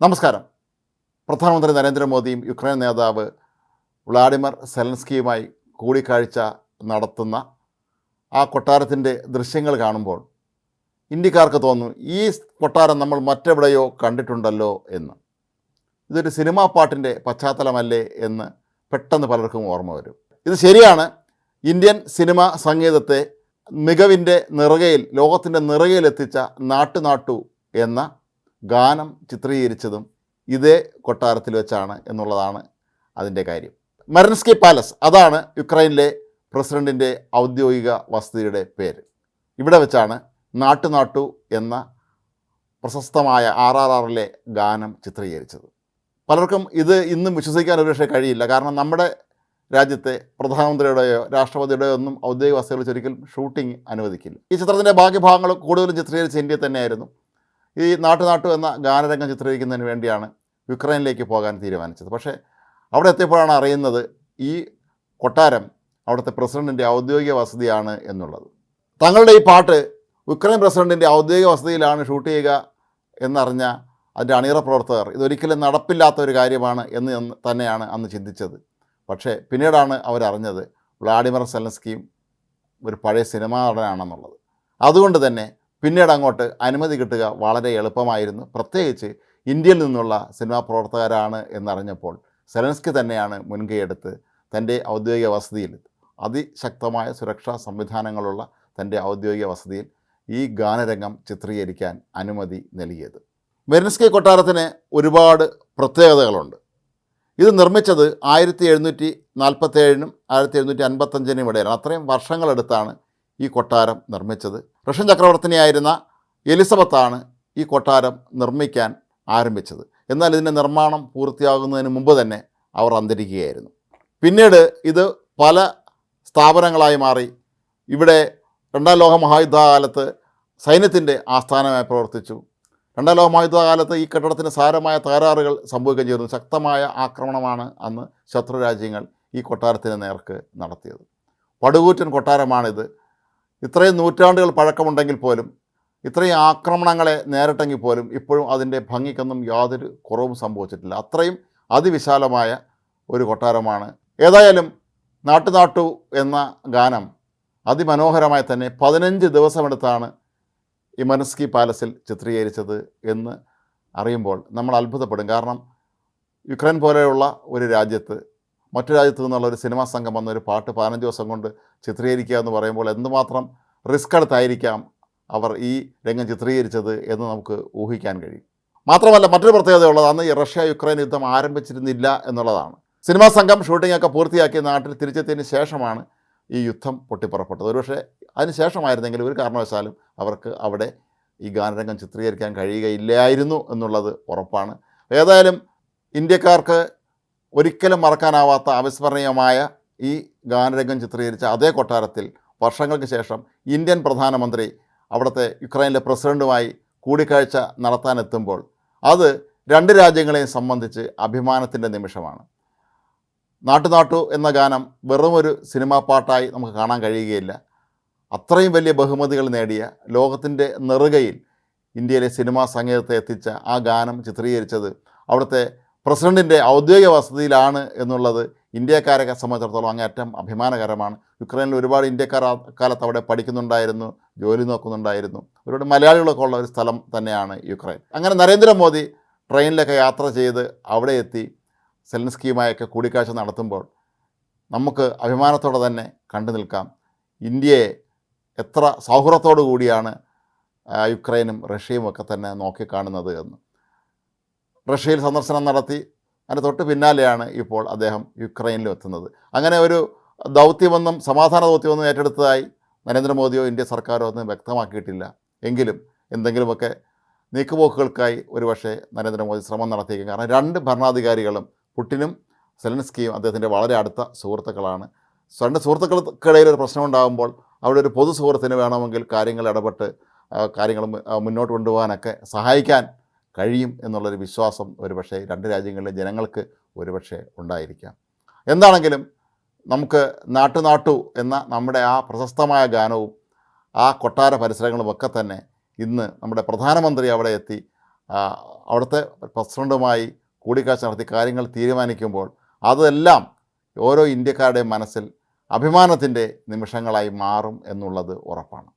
നമസ്കാരം. പ്രധാനമന്ത്രി നരേന്ദ്രമോദിയും യുക്രൈൻ നേതാവ് വ്ളാഡിമർ സെലൻസ്കിയുമായി കൂടിക്കാഴ്ച നടത്തുന്ന ആ കൊട്ടാരത്തിന്റെ ദൃശ്യങ്ങൾ കാണുമ്പോൾ ഇന്ത്യക്കാർക്ക് തോന്നും ഈ കൊട്ടാരം നമ്മൾ മറ്റെവിടെയോ കണ്ടിട്ടുണ്ടല്ലോ എന്ന്. ഇതൊരു സിനിമാ പാട്ടിന്റെ പശ്ചാത്തലമല്ലേ എന്ന് പെട്ടെന്ന് പലർക്കും ഓർമ്മ വരും. ഇത് ശരിയാണ്. ഇന്ത്യൻ സിനിമ സംഗീതത്തെ മികവിന്റെ നിറകയിൽ ലോകത്തിന്റെ നിറകയിലെത്തിച്ച നാട്ടുനാട്ടു നാട്ടു എന്ന ഗാനം ചിത്രീകരിച്ചതും ഇതേ കൊട്ടാരത്തിൽ വെച്ചാണ് എന്നുള്ളതാണ് അതിന്റെ കാര്യം. മരൻസ്കി പാലസ് അതാണ് യുക്രൈനിലെ പ്രസിഡന്റിന്റെ ഔദ്യോഗിക വസതിയുടെ പേര്. ഇവിടെ വെച്ചാണ് നാട്ടുനാട്ടു നാട്ടു എന്ന പ്രശസ്തമായ ആർ ആർ ആറിലെ ഗാനം ചിത്രീകരിച്ചത്. പലർക്കും ഇത് ഇന്നും വിശ്വസിക്കാൻ ഒരുപക്ഷെ കഴിയില്ല. കാരണം നമ്മുടെ രാജ്യത്തെ പ്രധാനമന്ത്രിയുടെയോ രാഷ്ട്രപതിയുടെയോ ഒന്നും ഔദ്യോഗിക വസതികളിൽ ഒരിക്കലും ഷൂട്ടിംഗ് അനുവദിക്കില്ല. ഈ ചിത്രത്തിന്റെ ബാക്കി ഭാഗങ്ങൾ കൂടുതലും ചിത്രീകരിച്ച ഇന്ത്യ തന്നെയായിരുന്നു. ഈ നാട്ടുനാട്ടു നാട്ടു എന്ന ഗാനരംഗം ചിത്രീകരിക്കുന്നതിന് വേണ്ടിയാണ് യുക്രൈനിലേക്ക് പോകാൻ തീരുമാനിച്ചത്. പക്ഷേ അവിടെ എത്തിയപ്പോഴാണ് അറിയുന്നത് ഈ കൊട്ടാരം അവിടുത്തെ പ്രസിഡന്റിന്റെ ഔദ്യോഗിക വസതിയാണ് എന്നുള്ളത്. തങ്ങളുടെ ഈ പാട്ട് ഉക്രൈൻ പ്രസിഡന്റിന്റെ ഔദ്യോഗിക വസതിയിലാണ് ഷൂട്ട് ചെയ്യുക എന്നറിഞ്ഞ അതിന്റെ അണിയറ പ്രവർത്തകർ ഇതൊരിക്കലും നടപ്പില്ലാത്ത ഒരു കാര്യമാണ് എന്ന് തന്നെയാണ് അന്ന് ചിന്തിച്ചത്. പക്ഷേ പിന്നീടാണ് അവരറിഞ്ഞത് വ്ളാഡിമർ സെലൻസ്കിയും ഒരു പഴയ സിനിമാ നടനാണെന്നുള്ളത്. അതുകൊണ്ട് തന്നെ പിന്നീട് അങ്ങോട്ട് അനുമതി കിട്ടുക വളരെ എളുപ്പമായിരുന്നു. പ്രത്യേകിച്ച് ഇന്ത്യയിൽ നിന്നുള്ള സിനിമാ പ്രവർത്തകരാണ് എന്നറിഞ്ഞപ്പോൾ സെലൻസ്കി തന്നെയാണ് മുൻകൈയെടുത്ത് തന്റെ ഔദ്യോഗിക വസതിയിൽ അതിശക്തമായ സുരക്ഷാ സംവിധാനങ്ങളുള്ള തന്റെ ഔദ്യോഗിക വസതിയിൽ ഈ ഗാനരംഗം ചിത്രീകരിക്കാൻ അനുമതി നൽകിയത്. മെരിൻസ്കി കൊട്ടാരത്തിന് ഒരുപാട് പ്രത്യേകതകളുണ്ട്. ഇത് നിർമ്മിച്ചത് ആയിരത്തി എഴുന്നൂറ്റി നാൽപ്പത്തേഴിനും ആയിരത്തി എഴുന്നൂറ്റി അൻപത്തഞ്ചിനും ഇടയിലാണ്. അത്രയും വർഷങ്ങളെടുത്താണ് ഈ കൊട്ടാരം നിർമ്മിച്ചത്. റഷ്യൻ ചക്രവർത്തിനിയായിരുന്ന എലിസബത്താണ് ഈ കൊട്ടാരം നിർമ്മിക്കാൻ ആരംഭിച്ചത്. എന്നാൽ ഇതിന്റെ നിർമ്മാണം പൂർത്തിയാകുന്നതിന് മുമ്പ് തന്നെ അവർ അന്തരിക്കുകയായിരുന്നു. പിന്നീട് ഇത് പല സ്ഥാപനങ്ങളായി മാറി. ഇവിടെ രണ്ടാം ലോക മഹായുദ്ധകാലത്ത് സൈന്യത്തിന്റെ ആസ്ഥാനമായി പ്രവർത്തിച്ചു. രണ്ടാം ലോക മഹായുദ്ധകാലത്ത് ഈ കെട്ടിടത്തിന് സാരമായ തകരാറുകൾ സംഭവിക്കുകയും ചെയ്തു ശക്തമായ ആക്രമണമാണ് അന്ന് ശത്രു രാജ്യങ്ങൾ ഈ കൊട്ടാരത്തിന് നേർക്ക് നടത്തിയത്. പടുകൂറ്റൻ കൊട്ടാരമാണിത്. ഇത്രയും നൂറ്റാണ്ടുകൾ പഴക്കമുണ്ടെങ്കിൽ പോലും ഇത്രയും ആക്രമണങ്ങളെ നേരിട്ടെങ്കിൽ പോലും ഇപ്പോഴും അതിന്റെ ഭംഗിക്കൊന്നും യാതൊരു കുറവും സംഭവിച്ചിട്ടില്ല. അത്രയും അതിവിശാലമായ ഒരു കൊട്ടാരമാണ്. ഏതായാലും നാട്ടു നാട്ടു എന്ന ഗാനം അതിമനോഹരമായി തന്നെ പതിനഞ്ച് ദിവസമെടുത്താണ് ഈ മനസ്കി പാലസിൽ ചിത്രീകരിച്ചത് എന്ന് അറിയുമ്പോൾ നമ്മൾ അത്ഭുതപ്പെടും. കാരണം യുക്രൈൻ പോലെയുള്ള ഒരു രാജ്യത്ത് മറ്റു രാജ്യത്തു നിന്നുള്ള ഒരു സിനിമാ സംഘം വന്ന ഒരു പാട്ട് പതിനഞ്ച് ദിവസം കൊണ്ട് ചിത്രീകരിക്കുക എന്ന് പറയുമ്പോൾ എന്തുമാത്രം റിസ്ക് എടുത്തായിരിക്കാം അവർ ഈ രംഗം ചിത്രീകരിച്ചത് എന്ന് നമുക്ക് ഊഹിക്കാൻ കഴിയും. മാത്രമല്ല മറ്റൊരു പ്രത്യേകതയുള്ളത് അന്ന് റഷ്യ യുക്രൈൻ യുദ്ധം ആരംഭിച്ചിരുന്നില്ല എന്നുള്ളതാണ്. സിനിമാ സംഘം ഷൂട്ടിംഗ് ഒക്കെ പൂർത്തിയാക്കി നാട്ടിൽ തിരിച്ചെത്തിയതിന് ശേഷമാണ് ഈ യുദ്ധം പൊട്ടിപ്പുറപ്പെട്ടത്. ഒരുപക്ഷെ അതിന് ശേഷമായിരുന്നെങ്കിൽ ഒരു കാരണവശാലും അവർക്ക് അവിടെ ഈ ഗാനരംഗം ചിത്രീകരിക്കാൻ കഴിയുകയില്ലായിരുന്നു എന്നുള്ളത് ഉറപ്പാണ്. ഏതായാലും ഇന്ത്യക്കാർക്ക് ഒരിക്കലും മറക്കാനാവാത്ത അവിസ്മരണീയമായ ഈ ഗാനരംഗം ചിത്രീകരിച്ച അതേ കൊട്ടാരത്തിൽ വർഷങ്ങൾക്ക് ശേഷം ഇന്ത്യൻ പ്രധാനമന്ത്രി അവിടുത്തെ യുക്രൈനിലെ പ്രസിഡന്റുമായി കൂടിക്കാഴ്ച നടത്താനെത്തുമ്പോൾ അത് രണ്ട് രാജ്യങ്ങളെയും സംബന്ധിച്ച് അഭിമാനത്തിന്റെ നിമിഷമാണ്. നാട്ടുനാട്ടു നാട്ടു എന്ന ഗാനം വെറും ഒരു സിനിമാ പാട്ടായി നമുക്ക് കാണാൻ കഴിയുകയില്ല. അത്രയും വലിയ ബഹുമതികൾ നേടിയ ലോകത്തിന്റെ നെറുകയിൽ ഇന്ത്യയിലെ സിനിമാ സംഗീതത്തെ എത്തിച്ച ആ ഗാനം ചിത്രീകരിച്ചത് അവിടുത്തെ പ്രസിഡന്റിന്റെ ഔദ്യോഗിക വസതിയിലാണ് എന്നുള്ളത് ഇന്ത്യക്കാരെ സംബന്ധിച്ചിടത്തോളം അങ്ങേറ്റം അഭിമാനകരമാണ്. യുക്രൈനിൽ ഒരുപാട് ഇന്ത്യക്കാർ ആ കാലത്ത് അവിടെ പഠിക്കുന്നുണ്ടായിരുന്നു ജോലി നോക്കുന്നുണ്ടായിരുന്നു. ഒരുപാട് മലയാളികളൊക്കെ ഉള്ള ഒരു സ്ഥലം തന്നെയാണ് യുക്രൈൻ. അങ്ങനെ നരേന്ദ്രമോദി ട്രെയിനിലൊക്കെ യാത്ര ചെയ്ത് അവിടെ എത്തി സെലൻസ്കിയുമായൊക്കെ കൂടിക്കാഴ്ച നടത്തുമ്പോൾ നമുക്ക് അഭിമാനത്തോടെ തന്നെ കണ്ടു നിൽക്കാം. ഇന്ത്യയെ എത്ര സൗഹൃദത്തോടു കൂടിയാണ് യുക്രൈനും റഷ്യയും ഒക്കെ തന്നെ നോക്കിക്കാണുന്നത് എന്ന്. റഷ്യയിൽ സന്ദർശനം നടത്തി. അതിന് തൊട്ട് പിന്നാലെയാണ് ഇപ്പോൾ അദ്ദേഹം യുക്രൈനിലും എത്തുന്നത്. അങ്ങനെ ഒരു ദൗത്യമൊന്നും സമാധാന ദൗത്യമൊന്നും ഏറ്റെടുത്തതായി നരേന്ദ്രമോദിയോ ഇന്ത്യ സർക്കാരോ ഒന്നും വ്യക്തമാക്കിയിട്ടില്ല. എങ്കിലും എന്തെങ്കിലുമൊക്കെ നീക്കുപോക്കുകൾക്കായി ഒരുപക്ഷെ നരേന്ദ്രമോദി ശ്രമം നടത്തിയേക്കും. കാരണം രണ്ട് ഭരണാധികാരികളും പുട്ടിനും സെലൻസ്കിയും അദ്ദേഹത്തിന്റെ വളരെ അടുത്ത സുഹൃത്തുക്കളാണ്. രണ്ട് സുഹൃത്തുക്കൾക്കിടയിൽ ഒരു പ്രശ്നം ഉണ്ടാകുമ്പോൾ അവിടെ ഒരു പൊതു സുഹൃത്തിന് വേണമെങ്കിൽ കാര്യങ്ങൾ ഇടപെട്ട് കാര്യങ്ങൾ മുന്നോട്ട് കൊണ്ടുപോകാനൊക്കെ സഹായിക്കാൻ കഴിയും എന്നുള്ളൊരു വിശ്വാസം ഒരുപക്ഷെ രണ്ട് രാജ്യങ്ങളിലെ ജനങ്ങൾക്ക് ഒരുപക്ഷെ ഉണ്ടായിരിക്കാം. എന്താണെങ്കിലും നമുക്ക് നാട്ടു നാട്ടു എന്ന നമ്മുടെ ആ പ്രശസ്തമായ ഗാനവും ആ കൊട്ടാര പരിസരങ്ങളും ഒക്കെ തന്നെ ഇന്ന് നമ്മുടെ പ്രധാനമന്ത്രി അവിടെ എത്തി അവിടുത്തെ പ്രസിഡന്റുമായി കൂടിക്കാഴ്ച നടത്തി കാര്യങ്ങൾ തീരുമാനിക്കുമ്പോൾ അതെല്ലാം ഓരോ ഇന്ത്യക്കാരുടെയും മനസ്സിൽ അഭിമാനത്തിന്റെ നിമിഷങ്ങളായി മാറും എന്നുള്ളത് ഉറപ്പാണ്.